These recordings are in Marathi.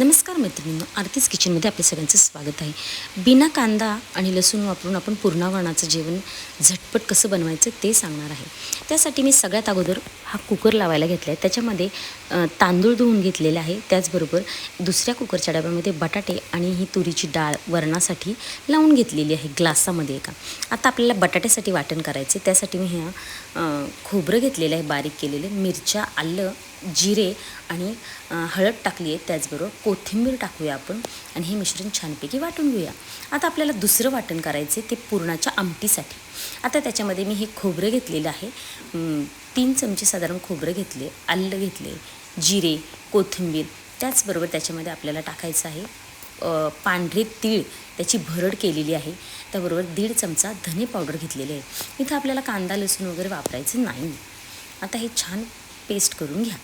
नमस्कार मैत्रिणींनो आरतीच किचनमध्ये आपल्या सगळ्यांचं स्वागत आहे. बिना कांदा आणि लसूण वापरून आपण पूर्णावरणाचं जेवण झटपट कसं बनवायचं ते सांगणार आहे. त्यासाठी मी सगळ्यात अगोदर हा कुकर लावायला घेतला आहे त्याच्यामध्ये तांदूळ धुवून घेतलेले आहे. त्याचबरोबर दुसऱ्या कुकरच्या डब्यामध्ये बटाटे आणि ही तुरीची डाळ वरणासाठी लावून घेतलेली आहे ग्लासामध्ये एका. आता आपल्याला बटाट्यासाठी वाटण करायचे त्यासाठी मी ह्या खोबरं घेतलेलं आहे बारीक केलेलं मिरच्या आलं जिरे आणि हळद टाकली आहे त्याचबरोबर कोथिंबीर टाकूया आपण आणि हे मिश्रण छानपैकी वाटून घेऊया. आता आपल्याला दुसरं वाटण करायचं आहे ते पुरणाच्या आमटीसाठी. आता त्याच्यामध्ये मी हे खोबरं घेतलेलं आहे. तीन चमचे साधारण खोबरं घेतले आलं घेतले जिरे कोथिंबीर त्याचबरोबर त्याच्यामध्ये आपल्याला टाकायचं आहे पांढरे तीळ त्याची भरड केलेली आहे. त्याबरोबर दीड चमचा धने पावडर घेतलेली आहे. इथं आपल्याला कांदा लसूण वगैरे वापरायचं नाही. आता हे छान पेस्ट करून घ्या.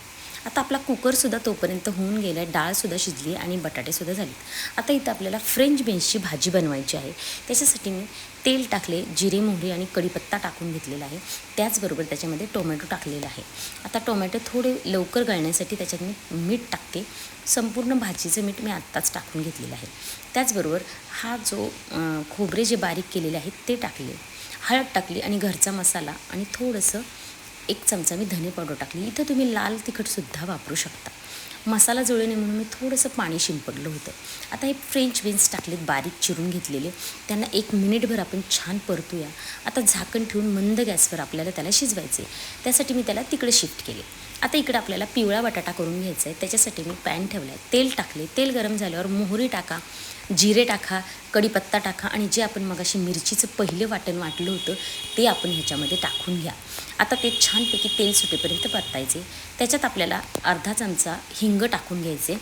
आता आपला कुकरसुद्धा तोपर्यंत होऊन गेला आहे डाळसुद्धा शिजली आणि बटाटेसुद्धा झाले आता इथं आपल्याला फ्रेंच बीन्सची भाजी बनवायची आहे. त्याच्यासाठी मी तेल टाकले जिरे मोहरी आणि कढीपत्ता टाकून घेतलेला आहे. त्याचबरोबर त्याच्यामध्ये टोमॅटो टाकलेला आहे. आता टोमॅटो थोडे लवकर गळण्यासाठी त्याच्यात मी मीठ टाकते. संपूर्ण भाजीचं मीठ मी आत्ताच टाकून घेतलेलं आहे. त्याचबरोबर हा जो खोबरे जे बारीक केलेले आहेत ते टाकले. हळद टाकली आणि घरचा मसाला आणि थोडंसं एक चमचा मी धने पावडर टाकली. इथं तुम्ही लाल तिखटसुद्धा वापरू शकता. मसाला जळू नये म्हणून मी थोडंसं पाणी शिंपडलं होतं. आता हे फ्रेंच बीन्स टाकलेत बारीक चिरून घेतलेले. त्यांना एक मिनिटभर आपण छान परतूया. आता झाकण ठेवून मंद गॅसवर आपल्याला त्याला शिजवायचे त्यासाठी मी त्याला तिकडे शिफ्ट केले. आता इकडे आपल्याला पिवळा बटाटा करून घ्यायचा आहे त्याच्यासाठी मी पॅन ठेवला आहे तेल टाकले. तेल गरम झाल्यावर मोहरी टाका जिरे टाका कढीपत्ता टाका आणि जे आपण मगाशी मिरचीचं पहिलं वाटण वाटलं होतं ते आपण ह्याच्यामध्ये टाकून घ्या. आता ते छानपैकी तेल सुटेपर्यंत परतायचे. त्याच्यात आपल्याला अर्धा चमचा हिंग टाकून घ्यायचे.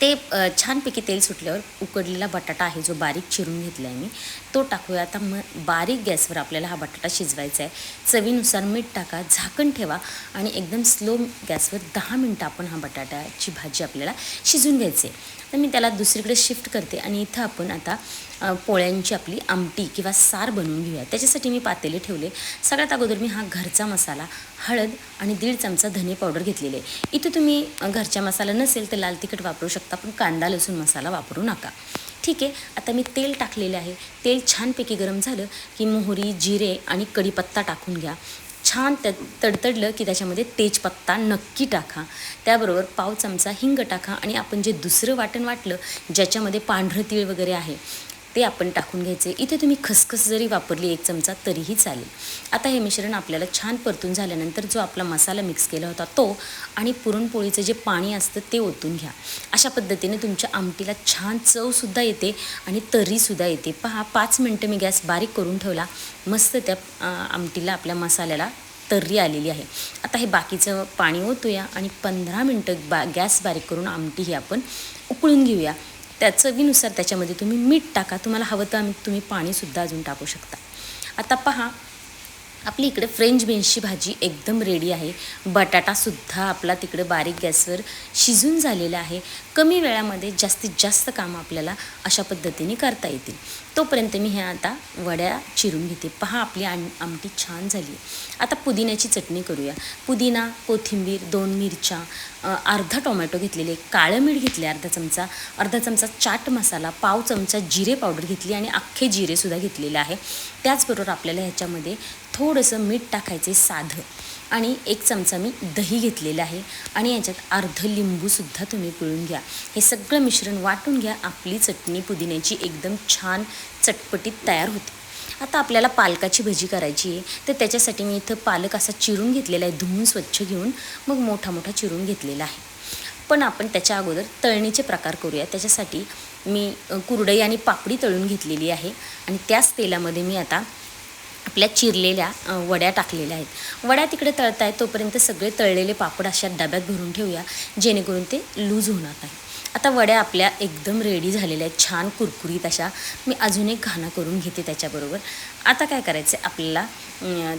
ते छानपैकी तेल सुटल्यावर उकडलेला बटाटा आहे जो बारीक चिरून घेतला आहे मी तो टाकूया. आता मग बारीक गॅसवर आपल्याला हा बटाटा शिजवायचा आहे. चवीनुसार मीठ टाका झाकण ठेवा आणि एकदम स्लो गॅसवर दहा मिनटं आपण हा बटाट्याची भाजी आपल्याला शिजून घ्यायची आहे. तर मी त्याला दुसरीकडे शिफ्ट करते आणि इथं आपण आता पोळ्यांची आपली आमटी किंवा सार बनवून घेऊया. त्याच्यासाठी मी पातेले ठेवले. सगळ्यात अगोदर मी हा घरचा मसाला हळद आणि दीड चमचा धने पावडर घेतलेले. आहे इथं तुम्ही घरचा मसाला नसेल तर लाल तिखट वापरू शकता पण कांदा लसूण मसाला वापरू नका. ठीक आहे? आता मी तेल टाकलेले आहे. तेल छानपैकी गरम झालं की मोहरी जिरे आणि कढीपत्ता टाकून घ्या. छान त्या तडतडलं की त्याच्यामध्ये तेजपत्ता नक्की टाका. त्याबरोबर पाव चमचा हिंग टाका आणि आपण जे दुसरं वाटण वाटलं ज्याच्यामध्ये पांढरं तीळ वगैरे आहे ते आपण टाकून घ्यायचे. इथे तुम्ही खसखस जरी वापरली एक चमचा तरीही चालेल. आता हे मिश्रण आपल्याला छान परतून झाल्यानंतर जो आपला मसाला मिक्स केला होता तो आणि पुरणपोळीचं जे पाणी असतं ते ओतून घ्या. अशा पद्धतीने तुमच्या आमटीला छान चवसुद्धा येते आणि तरीसुद्धा येते. पहा पाच मिनटं मी गॅस बारीक करून ठेवला. मस्त त्या आमटीला आपल्या मसाल्याला तर्री आलेली आहे. आता हे बाकीचं पाणी ओतूया आणि पंधरा मिनटं बा गॅस बारीक करून आमटी ही आपण उकळून घेऊया. त्या चवीनुसार त्याच्यामध्ये तुम्ही मीठ टाका. तुम्हाला हवं तर आम्ही तुम्ही पाणीसुद्धा अजून टाकू शकता. आता पहा आपली इकडे फ्रेंच बीन्सची भाजी एकदम रेडी आहे. बटाटासुद्धा आपला तिकडे बारीक गॅसवर शिजून झालेला आहे. कमी वेळामध्ये जास्तीत जास्त कामं आपल्याला अशा पद्धतीने करता येतील. तोपर्यंत मी ह्या आता वड्या चिरून घेते. पहा आपली आम आमटी छान झाली आता पुदिन्याची चटणी करूया. पुदिना कोथिंबीर दोन मिरच्या अर्धा टोमॅटो घेतलेले काळं मीठ घेतले अर्धा चमचा अर्धा चमचा चाट मसाला पाव चमचा जिरे पावडर घेतली आणि अख्खे जिरेसुद्धा घेतलेले आहे. त्याचबरोबर आपल्याला ह्याच्यामध्ये थोडंसं मीठ टाकायचे साधं. आणि एक चमचा मी दही घेतलेलं आहे. आणि याच्यात अर्ध लिंबूसुद्धा तुम्ही पिळून घ्या. हे सगळं मिश्रण वाटून घ्या. आपली चटणी पुदिन्याची एकदम छान चटपटीत तयार होते. आता आपल्याला पालकाची भजी करायची आहे. तर त्याच्यासाठी मी इथं पालक असा चिरून घेतलेला आहे. धुवून स्वच्छ घेऊन मग मोठा मोठा चिरून घेतलेला आहे. पण आपण त्याच्या अगोदर तळणीचे प्रकार करूया. त्याच्यासाठी मी कुरडई आणि पापडी तळून घेतलेली आहे. आणि त्याच तेलामध्ये मी आता आपल्या चिरलेल्या वड्या टाकलेल्या आहेत. वड्या तिकडे तळताय तोपर्यंत सगळे तळलेले पापड अशा डब्यात भरून ठेवूया जेणेकरून ते लूज होणार नाही. आता वड्या आपल्या एकदम रेडी झालेल्या आहेत छान कुरकुरीत अशा. मी अजून एक घाणा करून घेते त्याच्याबरोबर. आता काय करायचं आहे आपल्याला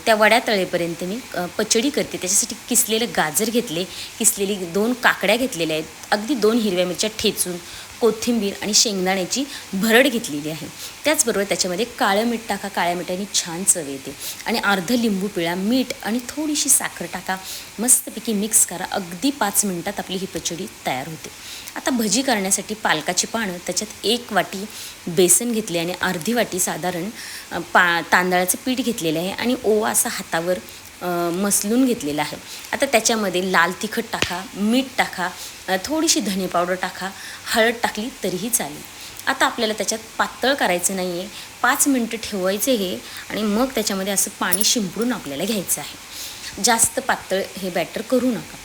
त्या वड्या तळेपर्यंत मी पचडी करते. त्याच्यासाठी किसलेलं गाजर घेतले किसलेली दोन काकड्या घेतलेल्या आहेत. अगदी दोन हिरव्या मिरच्या ठेचून कोथिंबीर आणि शेंगदाण्याची भरड घेतलेली आहे. त्याचबरोबर त्याच्यामध्ये काळं मीठ टाका. काळ्या मिठाने छान चव येते. आणि अर्ध लिंबू पिळा मीठ आणि थोडीशी साखर टाका. मस्तपैकी मिक्स करा. अगदी पाच मिनटात आपली ही पचडी तयार होते. आता भजी करण्यासाठी पालकाची पानं त्याच्यात एक वाटी बेसन घेतले आणि अर्धी वाटी साधारण पा तांदळाचं पीठ घेतलेलं आहे आणि ओवा असा हातावर मसलून घेतलेलं आहे. आता त्याच्यामध्ये लाल तिखट टाका मीठ टाका थोडीशी धने पावडर टाका हळद टाकली तरीही चालेल. आता आपल्याला त्याच्यात पातळ करायचं नाही आहे पाच मिनटं ठेवायचे हे आणि मग त्याच्यामध्ये असं पाणी शिंपडून आपल्याला घ्यायचं आहे. जास्त पातळ हे बॅटर करू नका.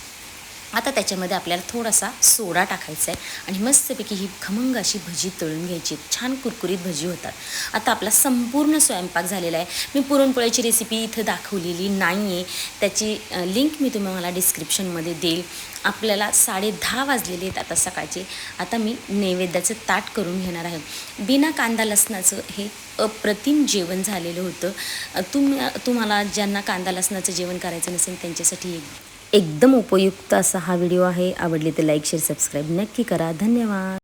आता त्याच्यामध्ये आपल्याला थोडासा सोडा टाकायचा आहे. आणि मस्तपैकी ही खमंग अशी भजी तळून घ्यायची. छान कुरकुरीत भजी होतात. आता आपला संपूर्ण स्वयंपाक झालेला आहे. मी पुरणपोळ्याची रेसिपी इथं दाखवलेली नाही आहे त्याची लिंक मी तुम्हाला डिस्क्रिप्शनमध्ये देईल. आपल्याला साडे दहा वाजलेले आहेत आता सकाळचे. आता मी नैवेद्याचं ताट करून घेणार आहे. बिना कांदा लसणाचं हे अप्रतिम जेवण झालेलं होतं. तुम तुम्हाला ज्यांना कांदा लसणाचं जेवण करायचं नसेल त्यांच्यासाठी एक एकदम उपयुक्त असा हा व्हिडिओ आहे. आवडली तर लाईक शेअर सबस्क्राईब नक्की करा. धन्यवाद.